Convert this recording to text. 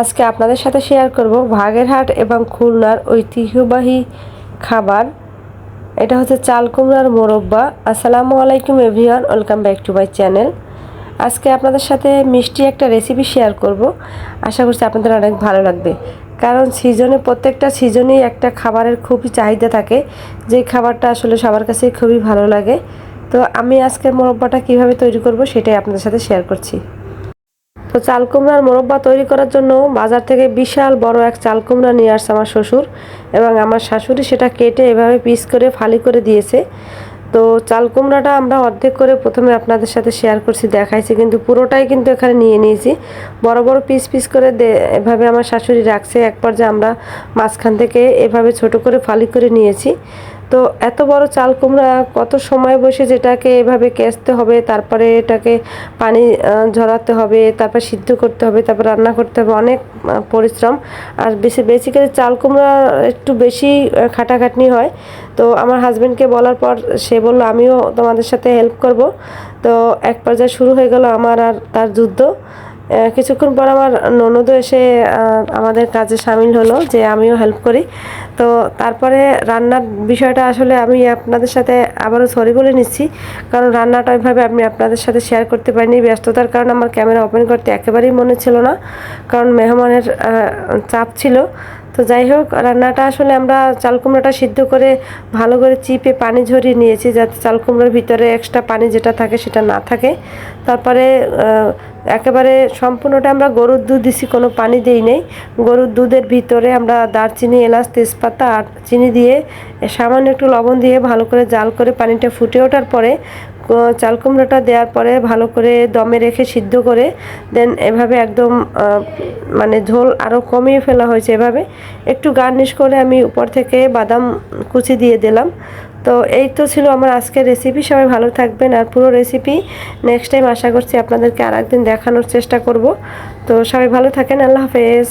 আজকে আপনাদের সাথে শেয়ার করব বাগেরহাট এবং খুলনার ঐতিহ্যবাহী খাবার। এটা হচ্ছে চাল কুমড়ার মোরব্বা। আসসালামু আলাইকুম everyone, welcome back to my channel. আজকে আপনাদের সাথে মিষ্টি একটা রেসিপি শেয়ার করব। আশা করছি আপনাদের অনেক ভালো লাগবে। কারণ সিজনে, প্রত্যেকটা সিজনেই একটা খাবারের খুবই চাহিদা থাকে। যে খাবারটা আসলে সবার কাছেই খুবই ভালো লাগে। তো আমি আজকের মোরব্বাটা কীভাবে তৈরি করব সেটাই আপনাদের সাথে শেয়ার করছি। তো চাল কুমড়ার মোরব্বা তৈরি করার জন্য বাজার থেকে বিশাল বড় এক চাল কুমড়া নিয়ে আসছে আমার শ্বশুর এবং আমার শাশুড়ি সেটা কেটে এভাবে পিস করে, ফালি করে দিয়েছে। তো চাল কুমড়াটা আমরা অর্ধেক করে প্রথমে আপনাদের সাথে শেয়ার করছি, দেখাইছি, কিন্তু পুরোটাই কিন্তু এখানে নিয়ে নিয়েছি। বড় বড় পিস পিস করে এভাবে আমার শাশুড়ি রাখছে এক পর্যায়ে আমরা মাঝখান থেকে এভাবে ছোট করে ফালি করে নিয়েছি। তো এত বড় চাল কুমড়া কত সময় বসে যেটাকে এভাবে কেচতে হবে, তারপরে এটাকে পানি ঝরাতে হবে, তারপর সিদ্ধ করতে হবে, তারপর রান্না করতে হবে, অনেক পরিশ্রম। আর বেশি বেসিক্যালি চাল কুমড়া একটু বেশি খাটাখাটনি হয়। তো আমার হাজব্যান্ডকে বলার পর সে বলল, আমিও তোমাদের সাথে হেল্প করব। তো এক পর্যায়ে শুরু হয়ে গেল আমার আর তার যুদ্ধ। কিছুক্ষণ পর আমার ননদও এসে আমাদের কাজে সামিল হলো যে আমিও হেল্প করি। তো তারপরে রান্নার বিষয়টা আসলে আমি আপনাদের সাথে আবারও সরি বলে নিচ্ছি। কারণ রান্নাটা ওইভাবে আমি আপনাদের সাথে শেয়ার করতে পারিনি। ব্যস্ততার কারণে আমার ক্যামেরা ওপেন করতে একেবারেই মনে ছিল না। কারণ মেহমানের চাপ ছিল। তো যাই হোক, রান্নাটা আসলে আমরা চাল কুমড়োটা সিদ্ধ করে ভালো করে চিপে পানি ঝরিয়ে নিয়েছি যাতে চাল কুমড়োর ভিতরে এক্সট্রা পানি যেটা থাকে সেটা না থাকে। তারপরে একেবারে সম্পূর্ণটা আমরা গরুর দুধ দিছি, কোনো পানি দেই নেই। গরুর দুধের ভিতরে আমরা দারচিনি, এলাচ, তেজপাতা আর চিনি দিয়ে সামান্য একটু লবণ দিয়ে ভালো করে জাল করে পানিটা ফুটে ওঠার পরে চাল কুমড়োটা দেওয়ার পরে ভালো করে দমে রেখে সিদ্ধ করে, দেন এভাবে একদম মানে ঝোল আরও কমিয়ে ফেলা হয়েছে এভাবে। একটু গার্নিশ করে আমি উপর থেকে বাদাম কুচি দিয়ে দিলাম। তো এই তো ছিল আমার আজকের রেসিপি সবাই ভালো থাকবেন আর পুরো রেসিপি নেক্সট টাইম আশা করছি আপনাদেরকে আর একদিন দেখানোর চেষ্টা করব। তো সবাই ভালো থাকেন, আল্লাহ হাফেজ।